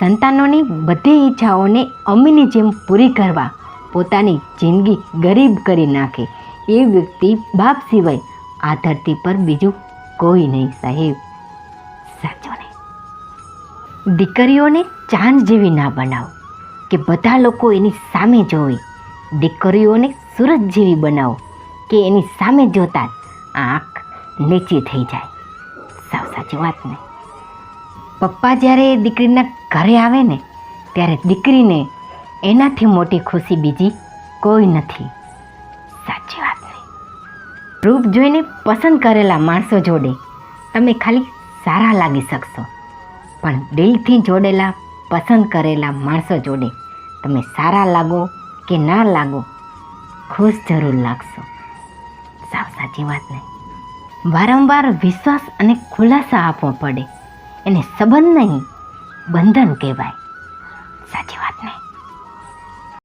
સંતાનોની બધી ઈચ્છાઓને અમીની જેમ પૂરી કરવા પોતાની જિંદગી ગરીબ કરી નાખે. એ વ્યક્તિ બાપ સિવાય આ ધરતી પર બીજું કોઈ નહીં, સાહેબ. સાચો ને? દીકરીઓને ચાંદ જેવી ના બનાવો. કે બધા લોકો એની સામે જોવે. દીકરીઓને સુરત જેવી બનાવો. કે એની સામે જોતા આંખ નીચી થઈ જાય. સાવ સાચી વાત ને? પપ્પા જ્યારે દીકરીના ઘરે આવે ને, ત્યારે દીકરીને એનાથી મોટી ખુશી બીજી કોઈ નથી. સાચી વાત નહીં રૂપ જોઈને પસંદ કરેલા માણસો જોડે તમે ખાલી સારા લાગી શકશો. પણ દિલથી જોડેલા, પસંદ કરેલા માણસો જોડે તમે સારા લાગો કે ના લાગો, ખુશ જરૂર લાગશો. સાવ સાચી વાત નહીં વારંવાર વિશ્વાસ અને ખુલાસા આપવો પડે. એને સંબંધ નહીં બંધન કહેવાય. સાચી વાત